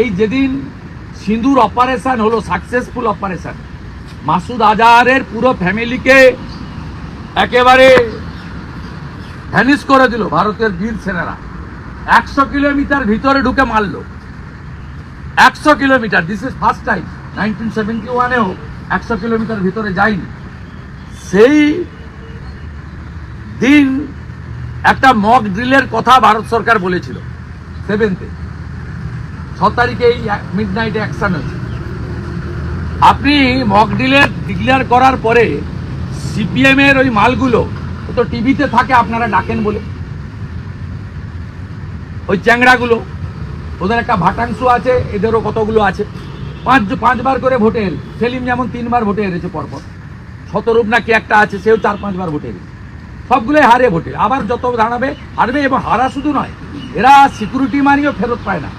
এই যেদিন সিঁদুর অপারেশন হলো সাকসেসফুল অপারেশন মাসুদ আজাহারের পুরো ফ্যামিলিকে একেবারে ভ্যানিশ করে দিল ভারতের বীর সেনারা। একশো কিলোমিটার ভিতরে ঢুকে মারলো। একশো kilometre this is first time nineteen seventy ওয়ানেও একশো কিলোমিটার ভিতরে যায়নি। সেই দিন একটা মক ড্রিলের কথা ভারত সরকার বলেছিল সেভেন্থে ছ তারিখে এই মিড নাইটে অ্যাকশন হয়েছে। আপনি মক ড্রিলের ডিক্লেয়ার করার পরে সিপিএম এর ওই মালগুলো তো টিভিতে থাকে, আপনারা ডাকেন বলে। ওই চ্যাংড়াগুলো, ওদের একটা ভাটাংশ আছে, এদেরও কতগুলো আছে। পাঁচ, পাঁচবার করে ভোটে এল। সেলিম যেমন তিনবার ভোটে হেরেছে পরপর। শতরূপ নাকি একটা আছে, সেও চার, পাঁচবার ভোটে হেরেছে। সবগুলোই হারে ভোটে। আবার যত দাঁড়াবে, হারবে এবং হারা শুধু নয়, এরা সিকিউরিটি মানিও ফেরত পায় না।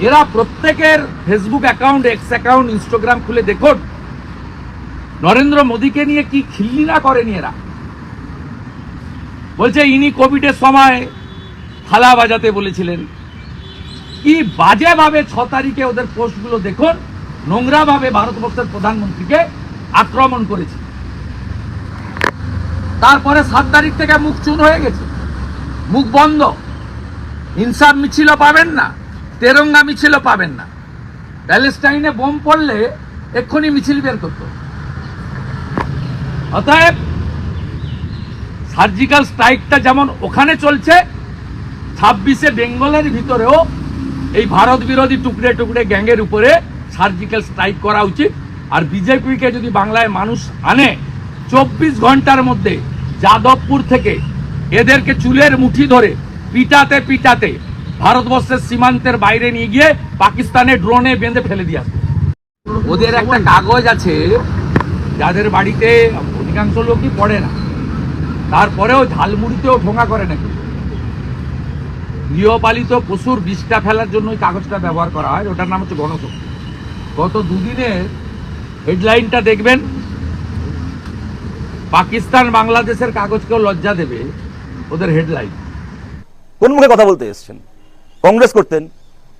এরা প্রত্যেকের Facebook account X account Instagram খুলে দেখুন। নরেন্দ্র মোদীকে নিয়ে কি খিল্লি না করেনি এরা? বলছে, ইনি কোভিডের সময় থালা বাজাতে বলেছিলেন। কি বাজেভাবে ছ তারিখে ওদের পোস্টগুলো দেখুন, নোংরাভাবে ভারতবর্ষের প্রধানমন্ত্রীকে আক্রমণ করেছে। তারপরে সাত তারিখ থেকে মুখ চুন হয়ে গেছে। মুখ বন্ধ। হিংসার মিছিল পাবেন না। তেরঙ্গা মিছিলও পাবেন না। প্যালেস্টাইনে বোম পড়লে এক্ষুনি মিছিল বের করত। অতএব সার্জিক্যাল স্ট্রাইকটা যেমন ওখানে চলছে, ছাব্বিশে বেঙ্গলের ভিতরেও এই ভারত বিরোধী টুকরে টুকরে গ্যাংয়ের উপরে সার্জিক্যাল স্ট্রাইক করা উচিত। আর বিজেপিকে যদি বাংলায় মানুষ আনে, চব্বিশ ঘণ্টার মধ্যে যাদবপুর থেকে এদেরকে চুলের মুঠি ধরে পিটাতে পিটাতে ভারতবর্ষের সীমান্তের বাইরে নিয়ে গিয়ে পাকিস্তানে ড্রোনে বেঁধে ফেলে দিয়ে আসবে। ওদের একটা কাগজ আছে, যাদের বাড়িতে অধিকাংশ লোকই পড়ে না। তারপরেও ঝালমুড়িতেও ঠোঙা করে নাকি? গৃহপালিত পশুর বিষটা ফেলার জন্য ওই কাগজটা ব্যবহার করা হয়, ওটার নাম হচ্ছে গণশক্তি। গত দুদিনের হেডলাইনটা দেখবেন, পাকিস্তান বাংলাদেশের কাগজকেও লজ্জা দেবে ওদের হেডলাইন। কোন মুখে কথা বলতে এসেছেন? কংগ্রেস করতেন,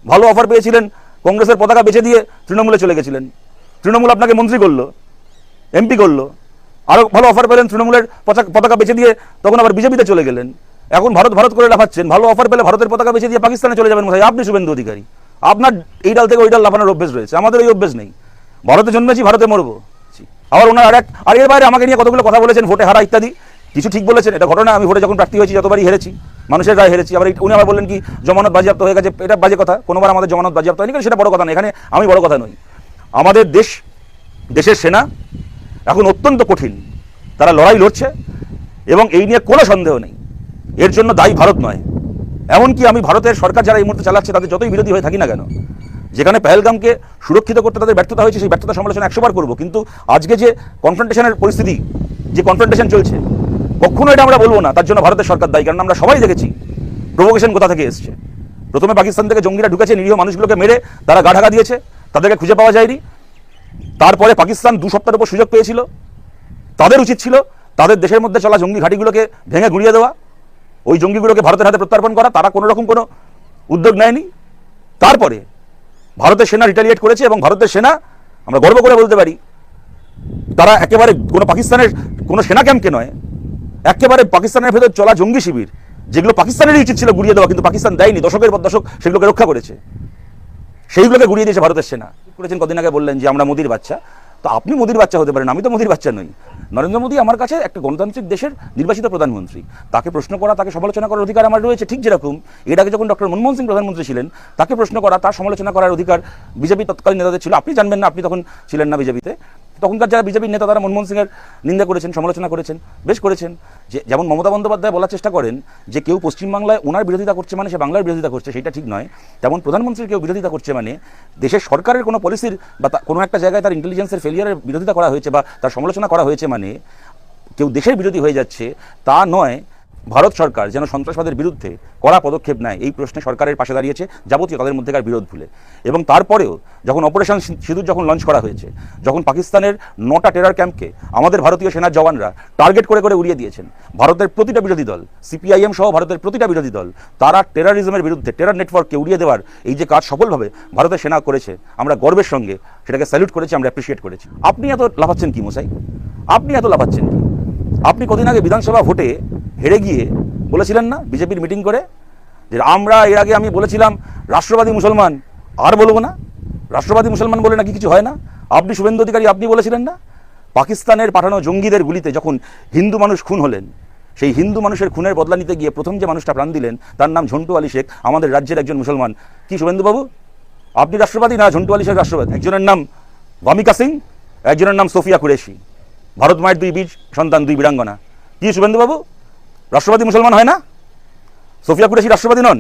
ভালো অফার পেয়েছিলেন, কংগ্রেসের পতাকা বেছে দিয়ে তৃণমূলে চলে গেছিলেন। তৃণমূল আপনাকে মন্ত্রী করল এমপি করল আরও ভালো অফার পেলেন তৃণমূলের পতাকা- পতাকা বেছে দিয়ে, তখন আবার বিজেপিতে চলে গেলেন। এখন ভারত ভারত করে লাফাচ্ছেন, ভালো অফার পেলে ভারতের পতাকা বেছে দিয়ে পাকিস্তানে চলে যাবেন আপনি শুভেন্দু অধিকারী, আপনার এই ডাল থেকে ওই ডাল লাফানোর অভ্যেস রয়েছে, আমাদের এই অভ্যেস নেই। ভারতে জন্মেছি, ভারতে মরবো। আবার ওনার আর এক আর এর বাইরে আমাকে নিয়ে কতগুলো কথা বলেছেন, ভোটে হারা ইত্যাদি, কিছু ঠিক বলেছেন, এটা ঘটনা, আমি ভোটে যখন প্রার্থী হয়েছি, যতবারই হেরেছি। মানুষের রায় হেরেছি। আবার উনি আবার বললেন কি, জমানত বাজেয়াপ্ত হয়ে গেছে। এটা বাজে কথা, কোনোবার আমাদের জমানত বাজেয়াপ্ত হয়নি, কিন্তু সেটা বড় কথা নয়। এখানে আমি বড় কথা নই। আমাদের দেশ, দেশের সেনা এখন অত্যন্ত কঠিন। তারা লড়াই লড়ছে এবং এই নিয়ে কোনো সন্দেহ নেই। এর জন্য দায়ী ভারত নয়। এমনকি আমি ভারতের সরকার যারা এই মুহূর্তে চালাচ্ছে, তাদের যতই বিরোধী হয়ে থাকি না কেন, যেখানে পেহেলগামকে সুরক্ষিত করতে তাদের ব্যর্থতা হয়েছে, সেই ব্যর্থতা সমালোচনা একশোবার করব। কিন্তু আজকে যে কনফ্রন্টেশনের পরিস্থিতি, যে কনফ্রন্টেশন চলছে কখনো এটা আমরা বলব না, তার জন্য ভারতের সরকার দায়ী কারণ আমরা সবাই দেখেছি প্রভোকেশন কোথা থেকে এসছে। প্রথমে পাকিস্তান থেকে জঙ্গিরা ঢুকেছে, নিরীহ মানুষগুলোকে মেরে তারা গা ঢাকা দিয়েছে, তাদেরকে খুঁজে পাওয়া যায়নি। তারপরে পাকিস্তান দু সপ্তাহের উপর সুযোগ পেয়েছিল, তাদের উচিত ছিল তাদের দেশের মধ্যে চলা জঙ্গি ঘাঁটিগুলোকে ভেঙে গুড়িয়ে দেওয়া, ওই জঙ্গিগুলোকে ভারতের হাতে প্রত্যার্পণ করা, তারা কোনো রকম কোনো উদ্যোগ নেয়নি। তারপরে ভারতের সেনা রিটালিয়েট করেছে এবং ভারতের সেনা, আমরা গর্ব করে বলতে পারি, তারা একেবারে কোনো পাকিস্তানের কোনো সেনা ক্যাম্পকে নয় একেবারে পাকিস্তানের ভেতর চলা জঙ্গি শিবির, যেগুলো পাকিস্তানেরই উচিত ছিল গুড়িয়ে দেওয়া, কিন্তু পাকিস্তান দেয়নি, দশকের পর দশক সেগুলোকে রক্ষা করেছে। সেইগুলোকে গুড়িয়ে দিয়েছে ভারতের সেনা। করেছেন, কদিন আগে বললেন যে আমরা মোদির বাচ্চা। তো আপনি মোদির বাচ্চা হতে পারেন, আমি তো মোদির বাচ্চা নই। নরেন্দ্র মোদী আমার কাছে একটা গণতান্ত্রিক দেশের নির্বাচিত প্রধানমন্ত্রী। তাকে প্রশ্ন করা, তাকে সমালোচনা করার অধিকার আমার রয়েছে ঠিক যেরকম। এর আগে যখন ডক্টর মনমোহন সিং প্রধানমন্ত্রী ছিলেন, তাকে প্রশ্ন করা, তার সমালোচনা করার অধিকার বিজেপি তৎকালীন নেতাদের ছিল। আপনি জানবেন না, আপনি তখন ছিলেন না বিজেপিতে। তখনকার যারা বিজেপির নেতা তারা মনমোহন সিংয়ের নিন্দা করেছেন, সমালোচনা করেছেন, বেশ করেছেন যে যেমন মমতা বন্দ্যোপাধ্যায় বলার চেষ্টা করেন যে কেউ পশ্চিমবাংলায় ওনার বিরোধিতা করছে মানে সে বাংলার বিরোধিতা করছে, সেটা ঠিক নয়। তেমন প্রধানমন্ত্রীর কেউ বিরোধিতা করছে মানে দেশের সরকারের কোনো পলিসির বা কোনো একটা জায়গায় তার ইন্টেলিজেন্সের ফেলিয়ারের বিরোধিতা করা হয়েছে বা তার সমালোচনা করা হয়েছে মানে কেউ দেশের বিরোধী হয়ে যাচ্ছে, তা নয় ভারত সরকার যেন সন্ত্রাসবাদের বিরুদ্ধে কড়া পদক্ষেপ নেয়, এই প্রশ্নে সরকারের পাশে দাঁড়িয়েছে যাবতীয় তাদের মধ্যেকার বিরোধ ভুলে। এবং তারপরেও যখন অপারেশন সিঁদুর যখন লঞ্চ করা হয়েছে, যখন পাকিস্তানের নটা টেরার ক্যাম্পকে আমাদের ভারতীয় সেনার জওয়ানরা টার্গেট করে করে উড়িয়ে দিয়েছেন, ভারতের প্রতিটা বিরোধী দল, সিপিআইএম সহ ভারতের প্রতিটা বিরোধী দল, তারা টেরারিজমের বিরুদ্ধে টেরার নেটওয়ার্ককে উড়িয়ে দেওয়ার এই যে কাজ সফলভাবে ভারতের সেনা করেছে, আমরা গর্বের সঙ্গে সেটাকে স্যালুট করেছি, আমরা অ্যাপ্রিসিয়েট করেছি। আপনি এত লাফাচ্ছেন কি মশাই? আপনি এত লাফাচ্ছেন আপনি কদিন আগে বিধানসভা ভোটে হেরে গিয়ে বলেছিলেন না, বিজেপির মিটিং করে, যে আমরা এর আগে আমি বলেছিলাম, রাষ্ট্রবাদী মুসলমান আর বলব না। রাষ্ট্রবাদী মুসলমান বলে নাকি কিছু হয় না? আপনি শুভেন্দু অধিকারী, আপনি বলেছিলেন না? পাকিস্তানের পাঠানো জঙ্গিদের গুলিতে যখন হিন্দু মানুষ খুন হলেন, সেই হিন্দু মানুষের খুনের বদলা নিতে গিয়ে প্রথম যে মানুষটা প্রাণ দিলেন, তার নাম ঝন্টু আলী শেখ, আমাদের রাজ্যের একজন মুসলমান। কি শুভেন্দুবাবু আপনি রাষ্ট্রবাদী না, ঝন্টু আলী শেখ রাষ্ট্রবাদী? একজনের নাম গমিকা সিং, একজনের নাম সোফিয়া কুরেশি। ভারত মায়ের দুই বীজ, সন্তান দুই বীরাঙ্গনা। কি শুভেন্দুবাবু রাষ্ট্রবাদী মুসলমান হয় না? সোফিয়া কুরেশি রাষ্ট্রবাদী নন?